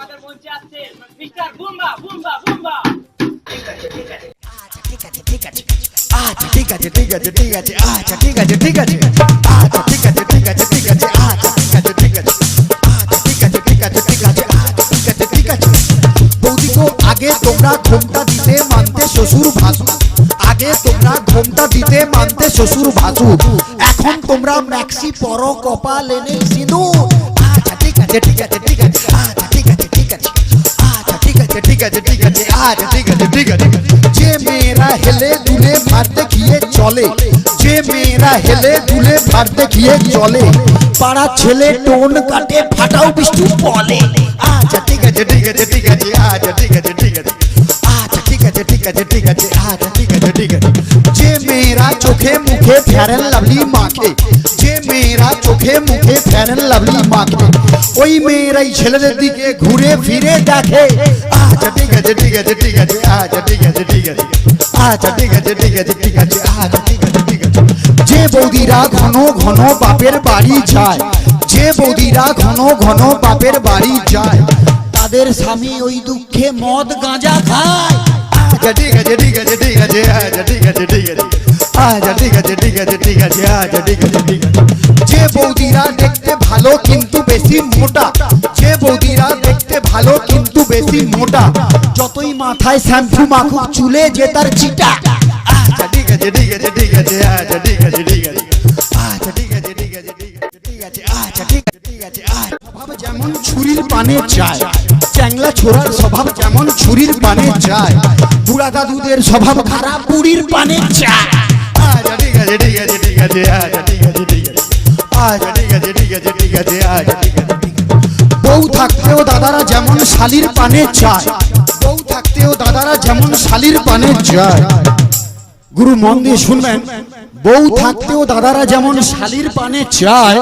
আমাদের মঞ্চে আসছে মিস্টার বুম্বা বুম্বা বুম্বা আচ্ছা ঠিক আছে ঠিক আছে আচ্ছা ঠিক আছে ঠিক আছে ঠিক আছে আচ্ছা ঠিক আছে ঠিক আছে আচ্ছা ঠিক আছে ঠিক আছে ঠিক আছে আচ্ছা ঠিক আছে ঠিক আছে আচ্ছা ঠিক আছে ঠিক আছে ঠিক আছে আচ্ছা ঠিক আছে ঠিক আছে বৌদি গো আগে তোমরা ঘোমটা দিতে মানতে শ্বশুর ভাসু আগে তোমরা ঘোমটা দিতে মানতে শ্বশুর ভাসু এখন তোমরা ম্যাক্সি পর কপাল এনে সিঁদুর আচ্ছা ঠিক আছে ঠিক আছে ঠিক আছে ঠিক আছে ঠিক আছে ঠিক আছে আচ্ছা ঠিক আছে ঠিক আছে যে মেয়েরা হেলে দুলে ভাত দেখিয়ে চলে যে মেয়েরা হেলে দুলে ভাত দেখিয়ে চলে পাড়া ছেলে টোন কাটে ফাটাও বৃষ্টি বলে আচ্ছা ঠিক আছে ঠিক আছে ঠিক আছে আচ্ছা ঠিক আছে ঠিক আছে আচ্ছা ঠিক আছে ঠিক আছে আচ্ছা চোখে মুখে ফেয়ারেন লাভলি মাখে ওই মেয়েরাই ছেলেদের দিকে ঘুরে ফিরে দেখে আচ্ছা ঠিক আছে ঠিক আছে ঠিক আছে আচ্ছা ঠিক আছে ঠিক আছে আচ্ছা ঠিক আছে ঠিক আছে ঠিক আছে আচ্ছা ঠিক আছে ঠিক আছে যে বৌদিরা ঘন ঘন বাপের বাড়ি যায় যে বৌদিরা ঘন ঘন বাপের বাড়ি যায় তাদের স্বামী ওই দুঃখে মদ গাঁজা খায় আচ্ছা ঠিক আছে ঠিক আছে ঠিক আছে আচ্ছা ঠিক আছে ঠিক আছে আচ্ছা ঠিক আছে ঠিক আছে ঠিক আছে আচ্ছা ঠিক আছে ঠিক আছে বৌদিরা দেখতে ভালো কিন্তু বেশি মোটা যে বৌদিরা দেখতে ভালো কিন্তু বেশি মোটা যতই মাথায় শ্যাম্পু মাখুক চুলে যে তার চিটা আচ্ছা আচ্ছা আচ্ছা আচ্ছা আচ্ছা স্বভাব ছুরির পানে যায় চ্যাংলা ছোড়ার স্বভাব যেমন ছুরির পানে বুড়া দাদুদের স্বভাব খারাপ বুড়ির পানে যায় আচ্ছা ঠিক আছে আচ্ছা ঠিক আছে ঠিক আছে বউ থাকতেও দাদারা যেমন শালির পানে যায় বউ থাকতেও দাদারা যেমন শালির পানে যায় গুরু মন দিয়ে শুনবেন, বউ থাকতেও দাদারা যেমন শালির পানে চায়,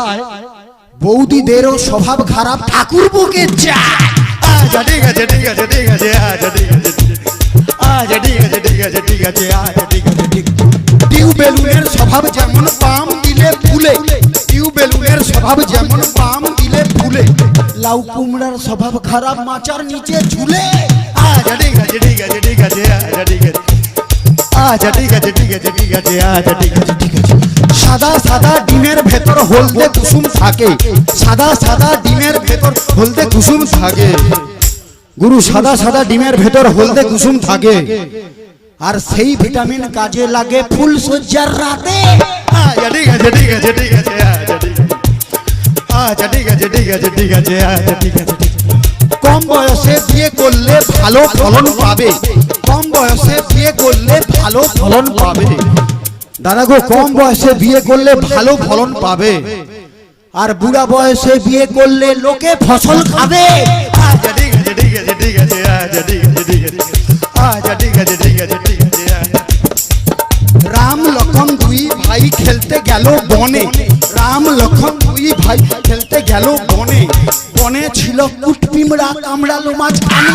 বৌদিদেরও স্বভাব খারাপ ঠাকুর বুকে চায়। আচ্ছা ঠিক আছে ঠিক আছে ঠিক আছে আচ্ছা ঠিক আছে। আচ্ছা ঠিক আছে ঠিক আছে ঠিক আছে আচ্ছা ঠিক আছে ঠিক আছে টিউ বেলুনের স্বভাব যেমন পাম বেলুনের স্বভাব যেমন পাম দিলে ফুলে লাউ কুমড়ার স্বভাব খারাপ মাচার নিচে ঝুলে। আচ্ছা ঠিক আছে ঠিক আছে ঠিক আছে আচ্ছা ঠিক আছে আচ্ছা ঠিক আছে ঠিক আছে ঠিক আছে আচ্ছা ঠিক আছে ঠিক আছে সাদা সাদা ডিমের ভেতর হলদে কুসুম থাকে। সাদা সাদা ডিমের ভেতর হলদে কুসুম থাকে। গুরু সাদা সাদা ডিমের ভেতর হলদে কুসুম থাকে। আর সেই ভিটামিন কাজে লাগে ফুল সজ্জার রাতে। ঠিক আছে ঠিক আছে ঠিক আছে আচ্ছা ঠিক আছে আচ্ছা ঠিক আছে ঠিক আছে আচ্ছা ঠিক আছে কম বয়সে বিয়ে করলে ভালো ফলন পাবে কম বয়সে বিয়ে করলে ভালো ফলন পাবে দাদা গো কম বয়সে বিয়ে করলে ভালো ফলন পাবে আর বুড়া বয়সে বিয়ে করলে লোকে ফসল খাবে আচ্ছা ঠিক আছে ঠিক আছে ঠিক আছে আচ্ছা ঠিক আছে ঠিক আছে আচ্ছা ঠিক আছে ঠিক আছে ঠিক আছে আচ্ছা রাম লক্ষণ দুই ভাই খেলতে গেল বনে রাম লক্ষণ দুই ভাই গেল বনে। বনে ছিল কুটপিমরা কামড়ালো মাঝখানে